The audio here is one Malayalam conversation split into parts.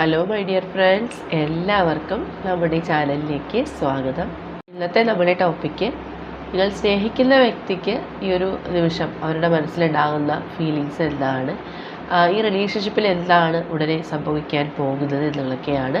ഹലോ മൈ ഡിയർ ഫ്രണ്ട്സ് എല്ലാവർക്കും നമ്മുടെ ചാനലിലേക്ക് സ്വാഗതം. ഇന്നത്തെ നമ്മുടെ ടോപ്പിക്ക് നിങ്ങൾ സ്നേഹിക്കുന്ന വ്യക്തിക്ക് ഈ ഒരു നിമിഷം അവരുടെ മനസ്സിലുണ്ടാകുന്ന ഫീലിങ്സ് എന്താണ്? ഈ റിലേഷൻഷിപ്പിൽ എന്താണ് ഉടനെ സംഭവിക്കാൻ പോകുന്നത് എന്നുള്ളതൊക്കെയാണ്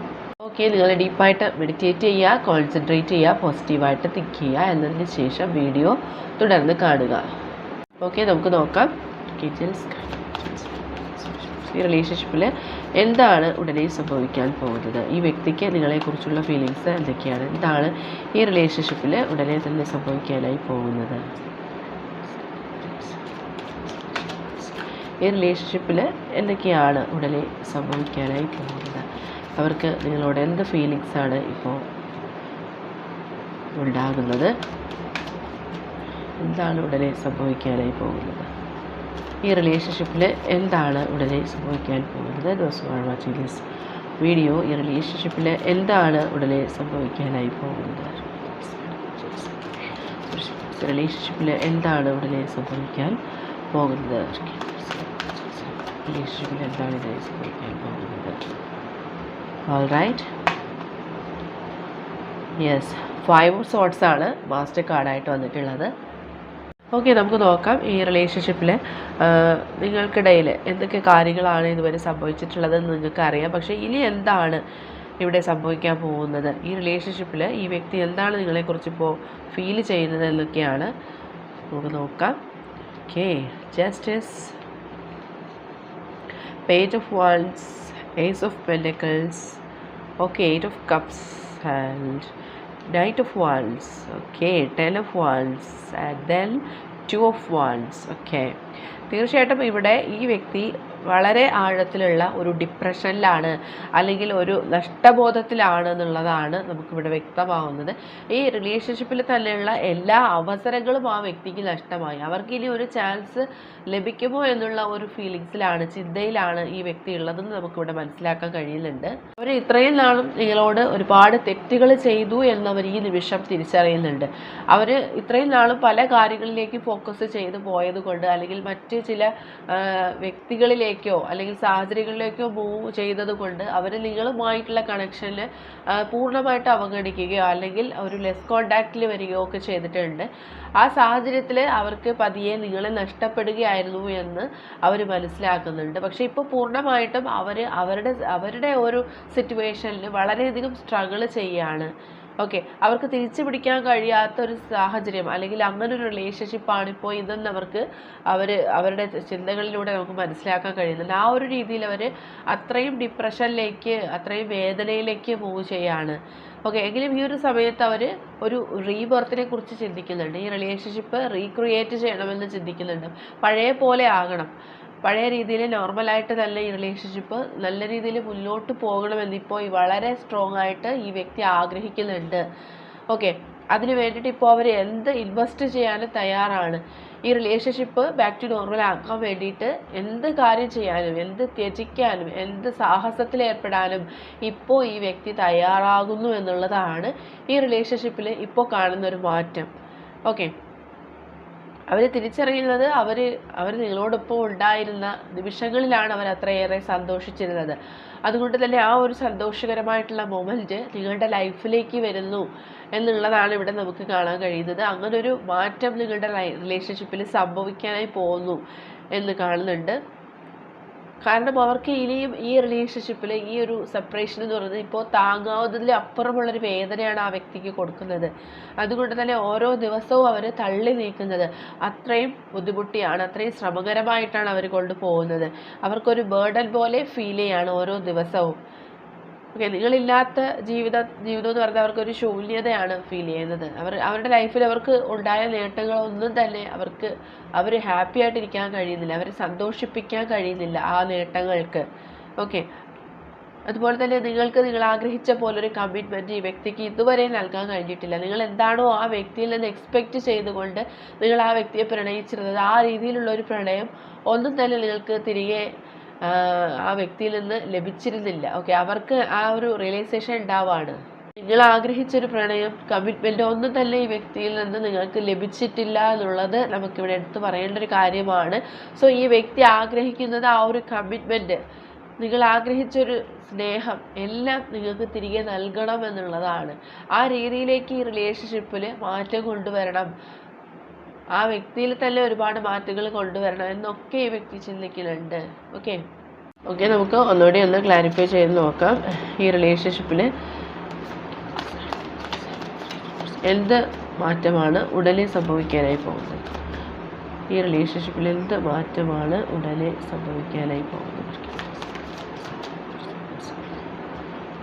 ഓക്കെ നിങ്ങൾ ഡീപ്പായിട്ട് മെഡിറ്റേറ്റ് ചെയ്യുക കോൺസെൻട്രേറ്റ് ചെയ്യുക പോസിറ്റീവായിട്ട് തിങ്ക് ചെയ്യുക എന്നതിന് ശേഷം വീഡിയോ തുടർന്ന് കാണുക. ഓക്കെ നമുക്ക് നോക്കാം. ഡീറ്റെയിൽസ് ഈ റിലേഷൻഷിപ്പിൽ എന്താണ് ഉടനെ സംഭവിക്കാൻ പോകുന്നത്? ഈ വ്യക്തിക്ക് നിങ്ങളെക്കുറിച്ചുള്ള ഫീലിങ്സ് എന്തൊക്കെയാണ്? എന്താണ് ഈ റിലേഷൻഷിപ്പിൽ ഉടനെ തന്നെ സംഭവിക്കാനായി പോകുന്നത്? ഈ റിലേഷൻഷിപ്പിൽ എന്തൊക്കെയാണ് ഉടനെ സംഭവിക്കാനായി പോകുന്നത്? അവർക്ക് നിങ്ങളോട് എന്ത് ഫീലിങ്സാണ് ഇപ്പോൾ ഉണ്ടാകുന്നത്? എന്താണ് ഉടനെ സംഭവിക്കാനായി പോകുന്നത്? ഈ റിലേഷൻഷിപ്പിൽ എന്താണ് ഉടനെ സംഭവിക്കാൻ പോകുന്നത്? Those are watching this video ഈ റിലേഷൻഷിപ്പിൽ എന്താണ് ഉടനെ സംഭവിക്കാനായി പോകുന്നത്? റിലേഷൻഷിപ്പിൽ എന്താണ് ഉടനെ സംഭവിക്കാൻ പോകുന്നത്? റിലേഷൻഷിപ്പിൽ എന്താണ് ഉടനെ സംഭവിക്കാൻ പോകുന്നത്? All right yes five swords ആണ് മാസ്റ്റർ കാർഡായിട്ട് വന്നിട്ടുള്ളത്. ഓക്കെ നമുക്ക് നോക്കാം ഈ റിലേഷൻഷിപ്പിൽ നിങ്ങൾക്കിടയിൽ എന്തൊക്കെ കാര്യങ്ങളാണ് ഇതുവരെ സംഭവിച്ചിട്ടുള്ളതെന്ന് നിങ്ങൾക്ക് അറിയാം പക്ഷേ ഇനി എന്താണ് ഇവിടെ സംഭവിക്കാൻ പോകുന്നത്? ഈ റിലേഷൻഷിപ്പിൽ ഈ വ്യക്തി എന്താണ് നിങ്ങളെക്കുറിച്ച് ഇപ്പോൾ ഫീൽ ചെയ്യുന്നത് എന്നൊക്കെയാണ് നമുക്ക് നോക്കാം. Okay justice page of walls ace of pentacles okay eight of cups and knight of wands okay ten of wands and then two of wands okay തീർച്ചയായിട്ടും ഇവിടെ ഈ വ്യക്തി വളരെ ആഴത്തിലുള്ള ഒരു ഡിപ്രഷനിലാണ് അല്ലെങ്കിൽ ഒരു നഷ്ടബോധത്തിലാണ് എന്നുള്ളതാണ് നമുക്കിവിടെ വ്യക്തമാവുന്നത്. ഈ റിലേഷൻഷിപ്പിൽ തന്നെയുള്ള എല്ലാ അവസരങ്ങളും ആ വ്യക്തിക്ക് നഷ്ടമായി. അവർക്ക് ഇനി ഒരു ചാൻസ് ലഭിക്കുമോ എന്നുള്ള ഒരു ഫീലിങ്സിലാണ് ചിന്തയിലാണ് ഈ വ്യക്തി ഉള്ളതെന്ന് നമുക്കിവിടെ മനസ്സിലാക്കാൻ കഴിയുന്നുണ്ട്. അവർ ഇത്രയും നാളും നിങ്ങളോട് ഒരുപാട് തെറ്റുകൾ ചെയ്തു എന്നവർ ഈ നിമിഷം തിരിച്ചറിയുന്നുണ്ട്. അവർ ഇത്രയും നാളും പല കാര്യങ്ങളിലേക്ക് ഫോക്കസ് ചെയ്ത് പോയത് കൊണ്ട് അല്ലെങ്കിൽ മറ്റ് ചില ആ, വ്യക്തികളിലേക്കോ അല്ലെങ്കിൽ സാഹചര്യങ്ങളിലേക്കോ മൂവ് ചെയ്തത് കൊണ്ട് അവർ നിങ്ങളുമായിട്ടുള്ള കണക്ഷനിൽ പൂർണമായിട്ട് അവഗണിക്കുകയോ അല്ലെങ്കിൽ ഒരു ലെസ് കോണ്ടാക്റ്റിൽ വരികയോ ഒക്കെ ചെയ്തിട്ടുണ്ട്. ആ സാഹചര്യത്തിൽ അവർക്ക് പതിയെ നിങ്ങളെ നഷ്ടപ്പെടുകയായിരുന്നു എന്ന് അവർ മനസ്സിലാക്കുന്നുണ്ട്. പക്ഷേ ഇപ്പോൾ പൂർണമായിട്ടും അവർ അവരുടെ അവരുടെ ഒരു സിറ്റുവേഷനിൽ വളരെയധികം സ്ട്രഗിൾ ചെയ്യാണ്. ഓക്കെ. അവർക്ക് തിരിച്ചു പിടിക്കാൻ കഴിയാത്ത ഒരു സാഹചര്യം അല്ലെങ്കിൽ അങ്ങനെ ഒരു റിലേഷൻഷിപ്പാണ് ഇപ്പോൾ ഇതെന്ന് അവർക്ക് അവർ അവരുടെ ചിന്തകളിലൂടെ നമുക്ക് മനസ്സിലാക്കാൻ കഴിയുന്നുണ്ട് ആ ഒരു രീതിയിൽ അവർ അത്രയും ഡിപ്രഷനിലേക്ക് അത്രയും വേദനയിലേക്ക് മൂവ് ചെയ്യാണ്. ഓക്കെ. എങ്കിലും ഈ ഒരു സമയത്ത് അവർ ഒരു റീബർത്തിനെ കുറിച്ച് ചിന്തിക്കുന്നുണ്ട്. ഈ റിലേഷൻഷിപ്പ് റീക്രിയേറ്റ് ചെയ്യണമെന്ന് ചിന്തിക്കുന്നുണ്ട്. പഴയ പോലെ ആകണം. പഴയ രീതിയിൽ നോർമലായിട്ട് തന്നെ ഈ റിലേഷൻഷിപ്പ് നല്ല രീതിയിൽ മുന്നോട്ട് പോകണമെന്ന് ഇപ്പോൾ വളരെ സ്ട്രോങ് ആയിട്ട് ഈ വ്യക്തി ആഗ്രഹിക്കുന്നുണ്ട്. ഓക്കെ അതിന് വേണ്ടിയിട്ട് ഇപ്പോൾ അവർ എന്ത് ഇൻവെസ്റ്റ് ചെയ്യാൻ തയ്യാറാണ്. ഈ റിലേഷൻഷിപ്പ് ബാക്ക് ടു നോർമൽ ആക്കാൻ വേണ്ടിയിട്ട് എന്ത് കാര്യം ചെയ്യാനും എന്ത് ത്യജിക്കാനും എന്ത് സാഹസത്തിൽ ഏർപ്പെടാനും ഇപ്പോൾ ഈ വ്യക്തി തയ്യാറാകുന്നു എന്നുള്ളതാണ് ഈ റിലേഷൻഷിപ്പിൽ ഇപ്പോൾ കാണുന്ന ഒരു മാറ്റം. ഓക്കെ അവർ തിരിച്ചറിയുന്നത് അവർ അവർ നിങ്ങളോടൊപ്പം ഉണ്ടായിരുന്ന നിമിഷങ്ങളിലാണ് അവർ അത്രയേറെ സന്തോഷിച്ചിരുന്നത്. അതുകൊണ്ട് തന്നെ ആ ഒരു സന്തോഷകരമായിട്ടുള്ള മൊമെന്റ് നിങ്ങളുടെ ലൈഫിലേക്ക് വരുന്നു എന്നുള്ളതാണ് ഇവിടെ നമുക്ക് കാണാൻ കഴിയുന്നത്. അങ്ങനൊരു മാറ്റം നിങ്ങളുടെ റിലേഷൻഷിപ്പിൽ സംഭവിക്കാനായി പോകുന്നു എന്ന് കാണുന്നുണ്ട്. കാരണം അവർക്ക് ഇനിയും ഈ റിലേഷൻഷിപ്പിൽ ഈ ഒരു സെപ്പറേഷൻ എന്ന് പറയുന്നത് ഇപ്പോൾ താങ്ങാവുന്നതിൽ അപ്പുറമുള്ളൊരു വേദനയാണ് ആ വ്യക്തിക്ക് കൊടുക്കുന്നത്. അതുകൊണ്ട് തന്നെ ഓരോ ദിവസവും അവർ തള്ളി നീക്കുന്നത് അത്രയും ബുദ്ധിമുട്ടിയാണ് അത്രയും ശ്രമകരമായിട്ടാണ് അവർ കൊണ്ടുപോകുന്നത് അവർക്കൊരു ബേർഡൻ പോലെ ഫീൽ ചെയ്യാണ് ഓരോ ദിവസവും. ഓക്കെ നിങ്ങളില്ലാത്ത ജീവിത ജീവിതം എന്ന് പറഞ്ഞാൽ അവർക്കൊരു ശൂന്യതയാണ് ഫീൽ ചെയ്യുന്നത്. അവർ അവരുടെ ലൈഫിൽ അവർക്ക് ഉണ്ടായ നേട്ടങ്ങളൊന്നും തന്നെ അവർക്ക് അവർ ഹാപ്പി ആയിട്ടിരിക്കാൻ കഴിയുന്നില്ല. അവരെ സന്തോഷിപ്പിക്കാൻ കഴിയുന്നില്ല ആ നേട്ടങ്ങൾക്ക്. ഓക്കെ അതുപോലെ തന്നെ നിങ്ങൾക്ക് നിങ്ങൾ ആഗ്രഹിച്ച പോലൊരു കമ്മിറ്റ്മെന്റ് ഈ വ്യക്തിക്ക് ഇതുവരെ നൽകാൻ കഴിഞ്ഞിട്ടില്ല. നിങ്ങൾ എന്താണോ ആ വ്യക്തിയിൽ നിന്ന് എക്സ്പെക്റ്റ് ചെയ്തുകൊണ്ട് നിങ്ങൾ ആ വ്യക്തിയെ പ്രണയിച്ചിരുന്നത് ആ രീതിയിലുള്ള ഒരു പ്രണയം ഒന്നും തന്നെ നിങ്ങൾക്ക് തിരികെ ആ, വ്യക്തിയിൽ നിന്ന് ലഭിച്ചിരുന്നില്ല. ഓക്കെ അവർക്ക് ആ ഒരു റിയലൈസേഷൻ ഉണ്ടാവാണ്. നിങ്ങൾ ആഗ്രഹിച്ചൊരു പ്രണയം കമ്മിറ്റ്മെന്റ് ഒന്നും തന്നെ ഈ വ്യക്തിയിൽ നിന്ന് നിങ്ങൾക്ക് ലഭിച്ചിട്ടില്ല എന്നുള്ളത് നമുക്കിവിടെ എടുത്തു പറയേണ്ട ഒരു കാര്യമാണ്. സോ ഈ വ്യക്തി ആഗ്രഹിക്കുന്നത് ആ ഒരു കമ്മിറ്റ്മെന്റ് നിങ്ങൾ ആഗ്രഹിച്ചൊരു സ്നേഹം എല്ലാം നിങ്ങൾക്ക് തിരികെ നൽകണം എന്നുള്ളതാണ്. ആ രീതിയിലേക്ക് ഈ റിലേഷൻഷിപ്പിൽ മാറ്റം കൊണ്ടുവരണം. ആ വ്യക്തിയിൽ തന്നെ ഒരുപാട് മാറ്റങ്ങൾ കൊണ്ടുവരണം എന്നൊക്കെ ഈ വ്യക്തി ചിന്തിക്കുന്നുണ്ട്. ഓക്കെ ഓക്കെ നമുക്ക് ഒന്നുകൂടി ഒന്ന് ക്ലാരിഫൈ ചെയ്ത് നോക്കാം ഈ റിലേഷൻഷിപ്പിൽ എന്ത് മാറ്റമാണ് ഉടനെ സംഭവിക്കാനായി പോകുന്നത്? ഈ റിലേഷൻഷിപ്പിൽ എന്ത് മാറ്റമാണ് ഉടനെ സംഭവിക്കാനായി പോകുന്നത്?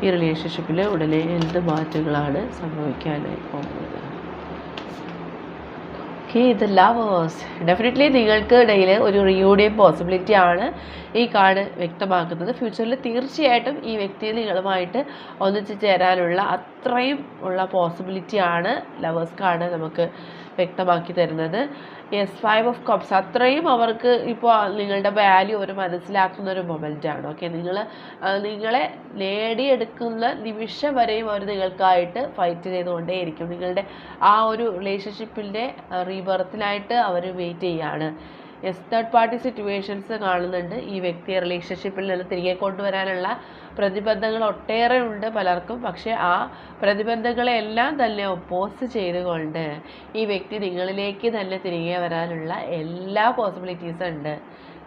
ഈ റിലേഷൻഷിപ്പിൽ ഉടനെ എന്ത് മാറ്റങ്ങളാണ് സംഭവിക്കാനായി പോകുന്നത്? ഓക്കെ ഇത് ലവേഴ്സ് ഡെഫിനറ്റ്ലി നിങ്ങൾക്ക് ഇടയിൽ ഒരു റിയൂണിയൻ പോസിബിലിറ്റി ആണ് ഈ കാർഡ് വ്യക്തമാക്കുന്നത്. ഫ്യൂച്ചറിൽ തീർച്ചയായിട്ടും ഈ വ്യക്തി നിങ്ങളുമായിട്ട് ഒന്നിച്ച് ചേരാനുള്ള അത്രയും ഉള്ള പോസിബിലിറ്റിയാണ് ലവേഴ്സ് കാർഡ് നമുക്ക് വ്യക്തമാക്കി തരുന്നത്. യെസ് ഫൈവ് ഓഫ് കപ്സ് അത്രയും അവർക്ക് ഇപ്പോൾ നിങ്ങളുടെ വാല്യൂ അവർ മനസ്സിലാക്കുന്ന ഒരു മൊമെന്റാണ് ഓക്കെ നിങ്ങൾ നിങ്ങളെ നേടിയെടുക്കുന്ന നിമിഷം വരെയും അവർ നിങ്ങൾക്കായിട്ട് ഫൈറ്റ് ചെയ്തുകൊണ്ടേയിരിക്കും. നിങ്ങളുടെ ആ ഒരു റിലേഷൻഷിപ്പിന്റെ റീബർത്തിനായിട്ട് അവർ വെയിറ്റ് ചെയ്യാണ്. യെസ് തേർഡ് പാർട്ടി സിറ്റുവേഷൻസ് കാണുന്നുണ്ട്. ഈ വ്യക്തിയെ റിലേഷൻഷിപ്പിൽ നിന്ന് തിരികെ കൊണ്ടുവരാനുള്ള പ്രതിബന്ധങ്ങൾ ഒട്ടേറെ ഉണ്ട് പലർക്കും. പക്ഷേ ആ പ്രതിബന്ധങ്ങളെല്ലാം തന്നെ ഒപ്പോസ് ചെയ്തുകൊണ്ട് ഈ വ്യക്തി നിങ്ങളിലേക്ക് തന്നെ തിരികെ വരാനുള്ള എല്ലാ പോസിബിലിറ്റീസും ഉണ്ട്.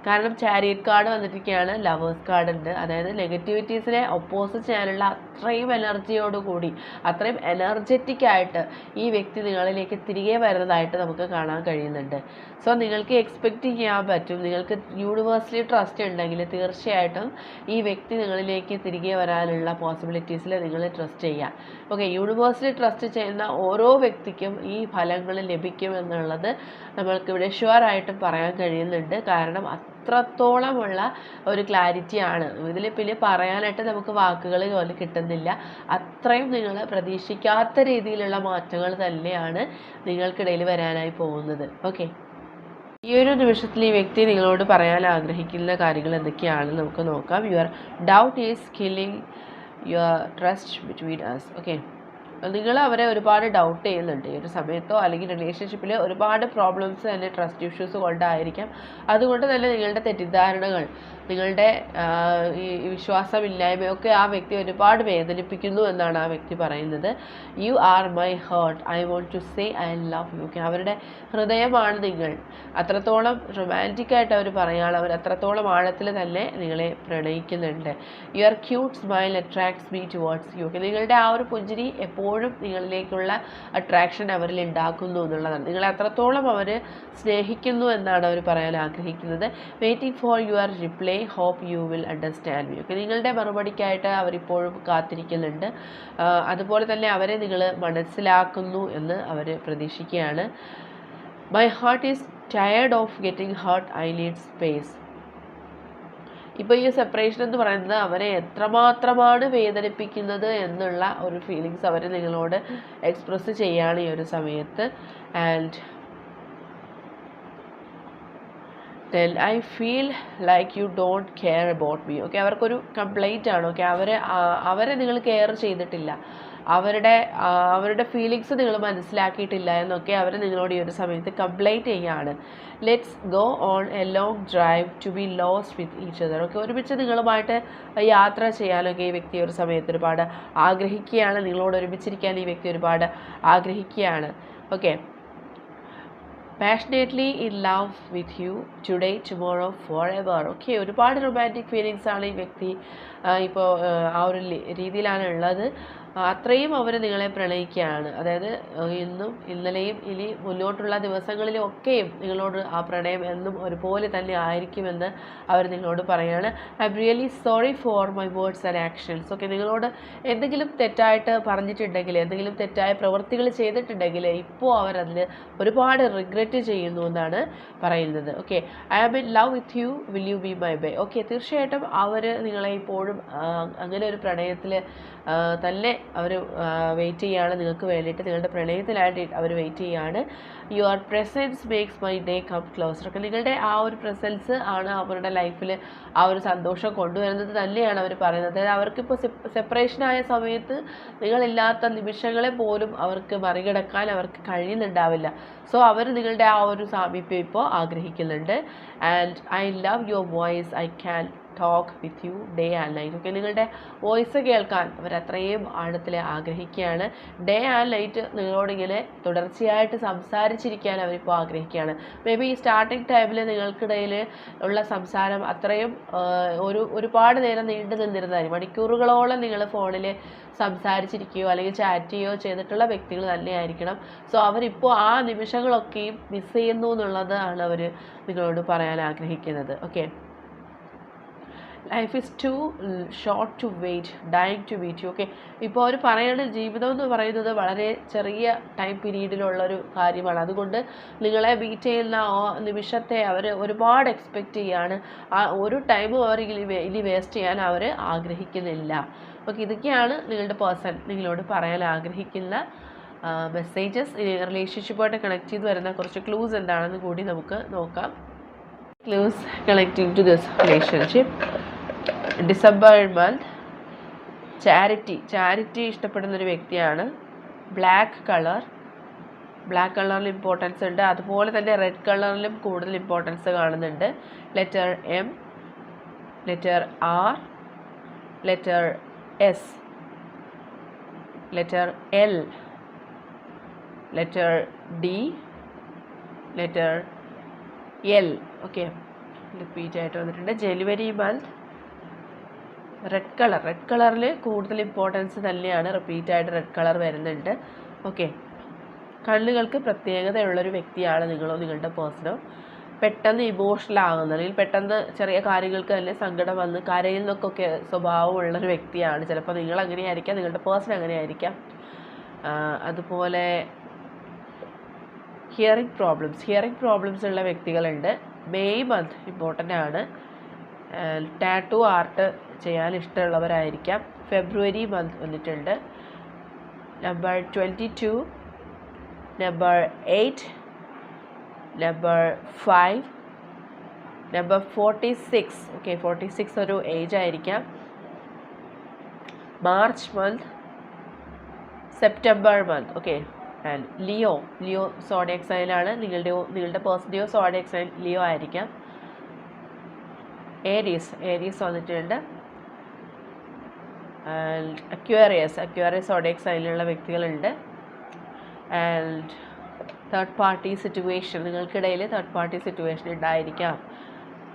കാരണം ചാരിയറ്റ് കാർഡ് വന്നിരിക്കുകയാണ് ലവേഴ്സ് കാർഡ് ഉണ്ട്. അതായത് നെഗറ്റിവിറ്റീസിനെ ഒപ്പോസ് ചെയ്യാനുള്ള അത്രയും എനർജിയോടുകൂടി അത്രയും എനർജറ്റിക് ആയിട്ട് ഈ വ്യക്തി നിങ്ങളിലേക്ക് തിരികെ വരുന്നതായിട്ട് നമുക്ക് കാണാൻ കഴിയുന്നുണ്ട്. സോ നിങ്ങൾക്ക് എക്സ്പെക്റ്റ് ചെയ്യാൻ പറ്റും. നിങ്ങൾക്ക് യൂണിവേഴ്സലി ട്രസ്റ്റ് ഉണ്ടെങ്കിൽ തീർച്ചയായിട്ടും ഈ വ്യക്തി നിങ്ങളിലേക്ക് തിരികെ വരാനുള്ള പോസിബിലിറ്റീസിൽ നിങ്ങൾ ട്രസ്റ്റ് ചെയ്യാം. ഓക്കെ യൂണിവേഴ്സലി ട്രസ്റ്റ് ചെയ്യുന്ന ഓരോ വ്യക്തിക്കും ഈ ഫലങ്ങൾ ലഭിക്കും എന്നുള്ളത് നമ്മൾക്കിവിടെ ഷുവർ ആയിട്ടും പറയാൻ കഴിയുന്നുണ്ട്. കാരണം അത്രത്തോളമുള്ള ഒരു ക്ലാരിറ്റിയാണ് ഇതിൽ പിന്നെ പറയാനായിട്ട് നമുക്ക് വാക്കുകൾ പോലെ കിട്ടുന്നില്ല. അത്രയും നിങ്ങൾ പ്രതീക്ഷിക്കാത്ത രീതിയിലുള്ള മാറ്റങ്ങൾ തന്നെയാണ് നിങ്ങൾക്കിടയിൽ വരാനായി പോകുന്നത്. ഓക്കെ ഈ ഒരു നിമിഷത്തിൽ ഈ വ്യക്തി നിങ്ങളോട് പറയാൻ ആഗ്രഹിക്കുന്ന കാര്യങ്ങൾ എന്തൊക്കെയാണെന്ന് നമുക്ക് നോക്കാം. Your doubt is killing your trust between us okay നിങ്ങൾ അവരെ ഒരുപാട് ഡൗട്ട് ചെയ്യുന്നുണ്ട്. ഈ ഒരു സമയത്തോ അല്ലെങ്കിൽ റിലേഷൻഷിപ്പിൽ ഒരുപാട് പ്രോബ്ലംസ് തന്നെ ട്രസ്റ്റ് ഇഷ്യൂസ് കൊണ്ടായിരിക്കാം. അതുകൊണ്ട് തന്നെ നിങ്ങളുടെ തെറ്റിദ്ധാരണകൾ നിങ്ങളുടെ ഈ വിശ്വാസമില്ലായ്മയൊക്കെ ആ വ്യക്തി ഒരുപാട് വേദനിപ്പിക്കുന്നു എന്നാണ് ആ വ്യക്തി പറയുന്നത്. You are my heart I want to say I love you okay അവരുടെ ഹൃദയമാണ് നിങ്ങൾ. അത്രത്തോളം റൊമാന്റിക്കായിട്ട് അവർ പറയുകയാണ് അവർ അത്രത്തോളം ആഴത്തിൽ തന്നെ നിങ്ങളെ പ്രണയിക്കുന്നുണ്ട്. Your cute smile attracts me towards you okay നിങ്ങളുടെ ആ ഒരു പുഞ്ചിരി എപ്പോഴും നിങ്ങളിലേക്കുള്ള അട്രാക്ഷൻ അവരിൽ ഉണ്ടാക്കുന്നു എന്നുള്ളതാണ്. നിങ്ങളെ അത്രത്തോളം അവർ സ്നേഹിക്കുന്നു എന്നാണ് അവർ പറയാൻ ആഗ്രഹിക്കുന്നത്. Waiting for your reply hope you will understand me okay നിങ്ങളുടെ മറുപടിക്കായിട്ട് അവരിപ്പോഴും കാത്തിരിക്കുന്നുണ്ട് അതുപോലെ തന്നെ അവരെ നിങ്ങൾ മനസ്സിലാക്കുന്നു എന്ന് അവർ പ്രതീക്ഷിക്കുകയാണ്. My heart is tired of getting hurt I need space ഇപ്പോൾ ഈ സെപ്പറേഷൻ എന്ന് പറയുന്നത് അവരെ എത്രമാത്രമാണ് വേദനിപ്പിക്കുന്നത് എന്നുള്ള ഒരു ഫീലിങ്സ് അവർ നിങ്ങളോട് എക്സ്പ്രസ് ചെയ്യാണ് ഈ ഒരു സമയത്ത്. And then I feel like you don't care about me okay അവർക്കൊരു കംപ്ലൈന്റ് ആണ്. ഓക്കെ അവരെ അവരെ നിങ്ങൾ കെയർ ചെയ്തിട്ടില്ല. അവരുടെ അവരുടെ ഫീലിങ്സ് നിങ്ങൾ മനസ്സിലാക്കിയിട്ടില്ല എന്നൊക്കെ അവർ നിങ്ങളോട് ഈ ഒരു സമയത്ത് കംപ്ലൈന്റ് ചെയ്യുകയാണ് let's go on a long drive to be lost with each other okay ഒരുമിച്ച് നിങ്ങളുമായിട്ട് യാത്ര ചെയ്യാനൊക്കെ ഈ വ്യക്തി ഒരു സമയത്ത് ഒരുപാട് ആഗ്രഹിക്കുകയാണ്. നിങ്ങളോട് ഒരുമിച്ചിരിക്കാൻ ഈ വ്യക്തി ഒരുപാട് ആഗ്രഹിക്കുകയാണ്. Okay passionately in love with you today tomorrow for ever okay ഒരുപാട് റൊമാന്റിക് ഫീലിങ്സാണ് ഈ വ്യക്തി ഇപ്പോൾ ആ ഒരു രീതിയിലാണ് ഉള്ളത് അത്രയും അവർ നിങ്ങളെ പ്രണയിക്കുകയാണ്. അതായത് ഇന്നും ഇന്നലെയും ഇനി മുന്നോട്ടുള്ള ദിവസങ്ങളിലും ഒക്കെയും നിങ്ങളോട് ആ പ്രണയം എന്നും ഒരുപോലെ തന്നെ ആയിരിക്കുമെന്ന് അവർ നിങ്ങളോട് പറയാണ്. I am really sorry for my words and actions okay നിങ്ങളോട് എന്തെങ്കിലും തെറ്റായിട്ട് പറഞ്ഞിട്ടുണ്ടെങ്കിൽ എന്തെങ്കിലും തെറ്റായ പ്രവൃത്തികൾ ചെയ്തിട്ടുണ്ടെങ്കിൽ ഇപ്പോൾ അവരതിൽ ഒരുപാട് റിഗ്രറ്റ് ചെയ്യുന്നു എന്നാണ് പറയുന്നത്. Okay I am in love with you will you be my bye okay തീർച്ചയായിട്ടും അവർ നിങ്ങളെ ഇപ്പോഴും അങ്ങനെ ഒരു പ്രണയത്തിൽ തന്നെ അവർ വെയിറ്റ് ചെയ്യുകയാണ് നിങ്ങൾക്ക് വേണ്ടിയിട്ട് നിങ്ങളുടെ പ്രണയത്തിലായിട്ട് അവർ വെയിറ്റ് ചെയ്യുകയാണ് our presence makes my day come closer okay നിങ്ങളുടെ ആ ഒരു പ്രസൻസ് ആണ് അവരുടെ ലൈഫിൽ ആ ഒരു സന്തോഷം കൊണ്ടുവരുന്നത് തന്നെയാണ് അവർ പറയുന്നത്. അതായത് അവർക്കിപ്പോൾ സെപ്പറേഷനായ സമയത്ത് നിങ്ങളില്ലാത്ത നിമിഷങ്ങളെ പോലും അവർക്ക് മറികടക്കാൻ അവർക്ക് കഴിയുന്നുണ്ടാവില്ല. സോ അവർ നിങ്ങളുടെ ആ ഒരു സാമീപ്യം ഇപ്പോൾ ആഗ്രഹിക്കുന്നുണ്ട്. And I love your voice I can talk with you day and night okay നിങ്ങളുടെ വോയിസ് കേൾക്കാൻ അവർ അത്രയും ആഴത്തിൽ ആഗ്രഹിക്കുകയാണ്. ഡേ ആൻഡ് നൈറ്റ് നിങ്ങളോടിങ്ങനെ തുടർച്ചയായിട്ട് സംസാരിച്ചിരിക്കാൻ അവരിപ്പോൾ ആഗ്രഹിക്കുകയാണ്. മേ ബി ഈ സ്റ്റാർട്ടിങ് ടൈമിൽ നിങ്ങൾക്കിടയിൽ ഉള്ള സംസാരം അത്രയും ഒരു ഒരുപാട് നേരം നീണ്ടു നിന്നിരുന്നതായിരിക്കും. മണിക്കൂറുകളോളം നിങ്ങൾ ഫോണിൽ സംസാരിച്ചിരിക്കുകയോ അല്ലെങ്കിൽ ചാറ്റ് ചെയ്യുകയോ ചെയ്തിട്ടുള്ള വ്യക്തികൾ തന്നെയായിരിക്കണം. സോ അവരിപ്പോൾ ആ നിമിഷങ്ങളൊക്കെയും മിസ് ചെയ്യുന്നു എന്നുള്ളതാണ് അവർ നിങ്ങളോട് പറയാൻ ആഗ്രഹിക്കുന്നത്. Okay life is too short to wait dying to wait okay ഇപ്പോൾ അവർ പറയുന്ന ജീവിതം എന്ന് പറയുന്നത് വളരെ ചെറിയ ടൈം പീരീഡിലുള്ളൊരു കാര്യമാണ്. അതുകൊണ്ട് നിങ്ങളെ വെയിറ്റ് ചെയ്യുന്ന ആ നിമിഷത്തെ അവർ ഒരുപാട് എക്സ്പെക്റ്റ് ചെയ്യാണ്. ആ ഒരു ടൈമും അവർ ഇനി വേസ്റ്റ് ചെയ്യാൻ അവർ ആഗ്രഹിക്കുന്നില്ല. ഓക്കെ ഇതൊക്കെയാണ് നിങ്ങളുടെ പേഴ്സൺ നിങ്ങളോട് പറയാൻ ആഗ്രഹിക്കുന്ന മെസ്സേജസ് റിലേഷൻഷിപ്പായിട്ട് കണക്ട് ചെയ്ത് വരുന്ന കുറച്ച് ക്ലൂസ് എന്താണെന്ന് കൂടി നമുക്ക് നോക്കാം. Clues connecting to this relationship December month charity charity ഇഷ്ടപ്പെടുന്ന ഒരു വ്യക്തിയാണ്. ബ്ലാക്ക് കളർ ബ്ലാക്ക് കളറിൽ ഇമ്പോർട്ടൻസ് ഉണ്ട്. അതുപോലെ തന്നെ റെഡ് കളറിലും കൂടുതൽ ഇമ്പോർട്ടൻസ് കാണുന്നുണ്ട്. Letter M letter R letter S letter L letter D letter L okay repeat ആയിട്ട് വന്നിട്ടുണ്ട്. January month red colour red കളറിൽ കൂടുതൽ ഇമ്പോർട്ടൻസ് തന്നെയാണ് റിപ്പീറ്റായിട്ട് റെഡ് കളർ വരുന്നുണ്ട്. ഓക്കെ കണ്ണുകൾക്ക് പ്രത്യേകതയുള്ളൊരു വ്യക്തിയാണ് നിങ്ങളോ നിങ്ങളുടെ പേഴ്സണോ പെട്ടെന്ന് ഇമോഷണൽ ആകുന്ന അല്ലെങ്കിൽ പെട്ടെന്ന് ചെറിയ കാര്യങ്ങൾക്ക് തന്നെ സങ്കടം വന്ന് കരയുന്നൊക്കെ സ്വഭാവമുള്ളൊരു വ്യക്തിയാണ്. ചിലപ്പോൾ നിങ്ങൾ അങ്ങനെയായിരിക്കാം നിങ്ങളുടെ പേഴ്സൺ അങ്ങനെയായിരിക്കാം. ആയിരിക്കാം അതുപോലെ ഹിയറിംഗ് പ്രോബ്ലംസ് ഹിയറിംഗ് പ്രോബ്ലംസ് ഉള്ള വ്യക്തികളുണ്ട്. മെയ് മന്ത് ഇമ്പോർട്ടന്റ് ആണ്. ടാറ്റു ആർട്ട് ചെയ്യാൻ ഇഷ്ടമുള്ളവരായിരിക്കാം. ഫെബ്രുവരി മന്ത് വന്നിട്ടുണ്ട്. Number twenty two number eight number five number forty six. Okay forty six ഒരു ഏജ് ആയിരിക്കാം. March month September month. Okay and Leo Leo zodiac സൈനാണ് നിങ്ങളുടെ നിങ്ങളുടെ പേഴ്സന്റെയോ സോഡിയക് സൈൻ ലിയോ ആയിരിക്കാം. ഏരീസ് ഏരീസ് വന്നിട്ടുണ്ട്. ആൻഡ് അക്വേറിയസ് അക്വേറിയസ് ഓഡിയക്സ് അതിലുള്ള വ്യക്തികളുണ്ട്. ആൻഡ് തേർഡ് പാർട്ടി സിറ്റുവേഷൻ നിങ്ങൾക്കിടയിൽ തേർഡ് പാർട്ടി സിറ്റുവേഷൻ ഉണ്ടായിരിക്കാം.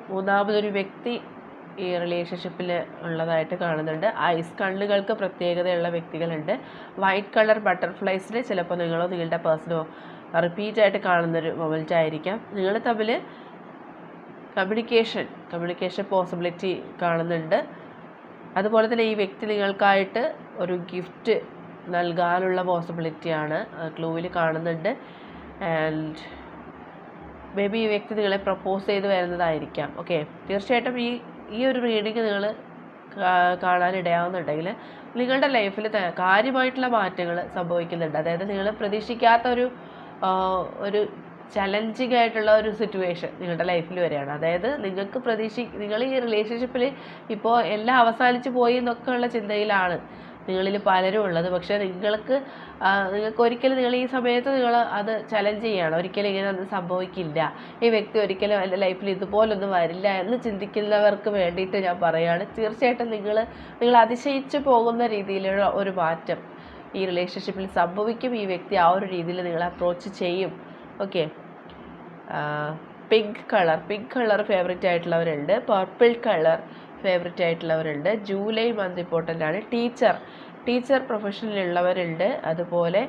മൂന്നാമതൊരു വ്യക്തി ഈ റിലേഷൻഷിപ്പിൽ ഉള്ളതായിട്ട് കാണുന്നുണ്ട്. ഐസ് കണ്ണുകൾക്ക് പ്രത്യേകതയുള്ള വ്യക്തികളുണ്ട്. വൈറ്റ് കളർ ബട്ടർഫ്ലൈസിൽ ചിലപ്പോൾ നിങ്ങളോ നിങ്ങളുടെ പേഴ്സണോ റിപ്പീറ്റായിട്ട് കാണുന്നൊരു മൊമെന്റ് ആയിരിക്കാം. നിങ്ങൾ തമ്മിൽ കമ്മ്യൂണിക്കേഷൻ കമ്മ്യൂണിക്കേഷൻ പോസിബിലിറ്റി കാണുന്നുണ്ട്. അതുപോലെ തന്നെ ഈ വ്യക്തി നിങ്ങൾക്കായിട്ട് ഒരു ഗിഫ്റ്റ് നൽകാനുള്ള പോസിബിലിറ്റിയാണ് ക്ലൂവിൽ കാണുന്നുണ്ട്. ആൻഡ് മേ ബി ഈ വ്യക്തി നിങ്ങളെ പ്രപ്പോസ് ചെയ്ത് വരുന്നതായിരിക്കാം ഓക്കെ തീർച്ചയായിട്ടും ഈ ഈ ഒരു റീഡിങ് നിങ്ങൾ കാണാനിടയാവുന്നുണ്ടെങ്കിൽ നിങ്ങളുടെ ലൈഫിൽ കാര്യമായിട്ടുള്ള മാറ്റങ്ങൾ സംഭവിക്കുന്നുണ്ട്. അതായത് നിങ്ങൾ പ്രതീക്ഷിക്കാത്ത ഒരു ഒരു ചലഞ്ചിങ് ആയിട്ടുള്ള ഒരു സിറ്റുവേഷൻ നിങ്ങളുടെ ലൈഫിൽ വരികയാണ്. അതായത് നിങ്ങൾക്ക് പ്രതീക്ഷി നിങ്ങൾ ഈ റിലേഷൻഷിപ്പിൽ ഇപ്പോൾ എല്ലാം അവസാനിച്ച് പോയി എന്നൊക്കെ ഉള്ള ചിന്തയിലാണ് നിങ്ങളിൽ പലരും ഉള്ളത്. പക്ഷേ നിങ്ങൾക്ക് നിങ്ങൾക്ക് ഒരിക്കലും നിങ്ങൾ ഈ സമയത്ത് നിങ്ങൾ അത് ചലഞ്ച് ചെയ്യണം ഒരിക്കലും ഇങ്ങനെ ഒന്നും സംഭവിക്കില്ല. ഈ വ്യക്തി ഒരിക്കലും എന്റെ ലൈഫിൽ ഇതുപോലൊന്നും വരില്ല എന്ന് ചിന്തിക്കുന്നവർക്ക് വേണ്ടിയിട്ട് ഞാൻ പറയുകയാണ്. തീർച്ചയായിട്ടും നിങ്ങൾ നിങ്ങൾ അതിശയിച്ച് പോകുന്ന രീതിയിലുള്ള ഒരു മാറ്റം ഈ റിലേഷൻഷിപ്പിൽ സംഭവിക്കും. ഈ വ്യക്തി ആ ഒരു രീതിയിൽ നിങ്ങളെ അപ്രോച്ച് ചെയ്യും. Okay pink colour pink colour favourite ആയിട്ടുള്ളവരുണ്ട്. Purple colour favourite ആയിട്ടുള്ളവരുണ്ട്. ജൂലൈ മന്ത് ഇമ്പോർട്ടന്റ് ആണ്. ടീച്ചർ ടീച്ചർ പ്രൊഫഷനിലുള്ളവരുണ്ട് അതുപോലെ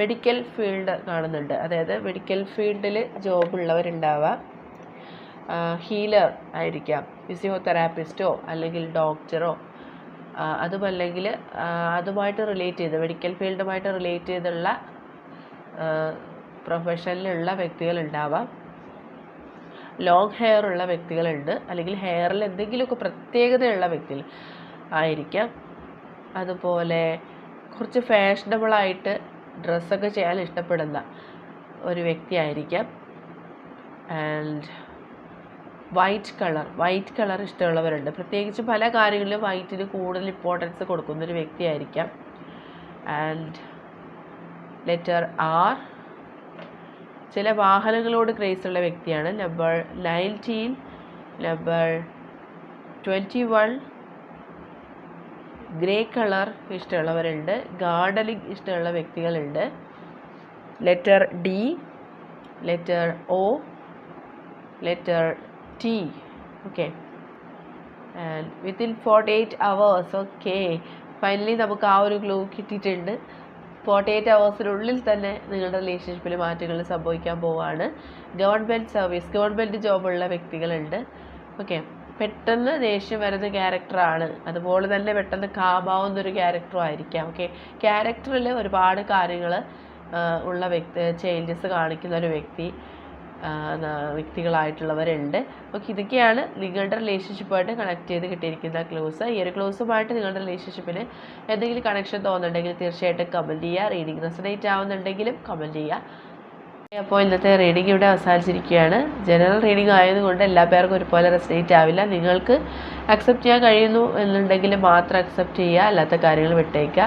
മെഡിക്കൽ ഫീൽഡ് കാണുന്നുണ്ട്. അതായത് മെഡിക്കൽ ഫീൽഡിൽ ജോബ് ഉള്ളവരുണ്ടാവാം. ഹീലർ ആയിരിക്കാം. ഫിസിയോതെറാപ്പിസ്റ്റോ അല്ലെങ്കിൽ ഡോക്ടറോ അതുമല്ലെങ്കിൽ അതുമായിട്ട് റിലേറ്റ് ചെയ്ത് മെഡിക്കൽ ഫീൽഡുമായിട്ട് റിലേറ്റ് ചെയ്തുള്ള പ്രൊഫഷനിലുള്ള വ്യക്തികളുണ്ടാവാം. ലോങ് ഹെയർ ഉള്ള വ്യക്തികളുണ്ട്. അല്ലെങ്കിൽ ഹെയറിൽ എന്തെങ്കിലുമൊക്കെ പ്രത്യേകതയുള്ള വ്യക്തികൾ ആയിരിക്കാം. അതുപോലെ കുറച്ച് ഫാഷനബിളായിട്ട് ഡ്രസ്സൊക്കെ ചെയ്യാൻ ഇഷ്ടപ്പെടുന്ന ഒരു വ്യക്തി ആയിരിക്കാം. And white colour white colour ഇഷ്ടമുള്ളവരുണ്ട്. പ്രത്യേകിച്ച് പല കാര്യങ്ങളിലും വൈറ്റിന് കൂടുതൽ ഇമ്പോർട്ടൻസ് കൊടുക്കുന്നൊരു വ്യക്തിയായിരിക്കാം ആൻഡ് ലെറ്റർ ആർ ചില വാഹനങ്ങളോട് ക്രേസ് ഉള്ള വ്യക്തിയാണ്. Number nineteen number twenty one grey colour ഇഷ്ടമുള്ളവരുണ്ട്. Gardening ഇഷ്ടമുള്ള വ്യക്തികളുണ്ട്. Letter D letter O letter T. Okay. And within forty eight hours. Okay. Finally നമുക്ക് ആ ഒരു ഗ്ലൂ കിട്ടിയിട്ടുണ്ട്. ഫോർട്ടി എയ്റ്റ് അവേഴ്സിനുള്ളിൽ തന്നെ നിങ്ങളുടെ റിലേഷൻഷിപ്പിൽ മാറ്റങ്ങൾ സംഭവിക്കാൻ പോവുകയാണ് ഗവൺമെന്റ് സർവീസ് ഗവൺമെന്റ് ജോബുള്ള വ്യക്തികളുണ്ട്. ഓക്കെ പെട്ടെന്ന് ദേഷ്യം വരുന്ന ക്യാരക്ടറാണ് അതുപോലെ തന്നെ പെട്ടെന്ന് കാമാവുന്ന ഒരു ക്യാരക്ടറും ആയിരിക്കാം. ഓക്കെ ക്യാരക്ടറിൽ ഒരുപാട് കാര്യങ്ങൾ ഉള്ള വ്യക്തി ചേഞ്ചസ് കാണിക്കുന്ന ഒരു വ്യക്തി. വ്യക്തികളായിട്ടുള്ളവരുണ്ട്. ഓക്കെ ഇതൊക്കെയാണ് നിങ്ങളുടെ റിലേഷൻഷിപ്പായിട്ട് കണക്ട് ചെയ്ത് കിട്ടിയിരിക്കുന്ന ക്ലോസ് ഈ ഒരു ക്ലോസുമായിട്ട് നിങ്ങളുടെ റിലേഷൻഷിപ്പിന് എന്തെങ്കിലും കണക്ഷൻ തോന്നുന്നുണ്ടെങ്കിൽ തീർച്ചയായിട്ടും കമന്റ് ചെയ്യുക. റീഡിങ് റെസനേറ്റ് ആവുന്നുണ്ടെങ്കിലും കമന്റ് ചെയ്യുക. അപ്പോൾ ഇന്നത്തെ റീഡിംഗ് ഇവിടെ അവസാനിച്ചിരിക്കുകയാണ്. ജനറൽ റീഡിംഗ് ആയതുകൊണ്ട് എല്ലാ പേർക്കും ഒരുപോലെ റെസനേറ്റ് ആവില്ല. നിങ്ങൾക്ക് അക്സെപ്റ്റ് ചെയ്യാൻ കഴിയുന്നു എന്നുണ്ടെങ്കിൽ മാത്രം അക്സെപ്റ്റ് ചെയ്യുക. അല്ലാത്ത കാര്യങ്ങൾ വിട്ടേക്കുക.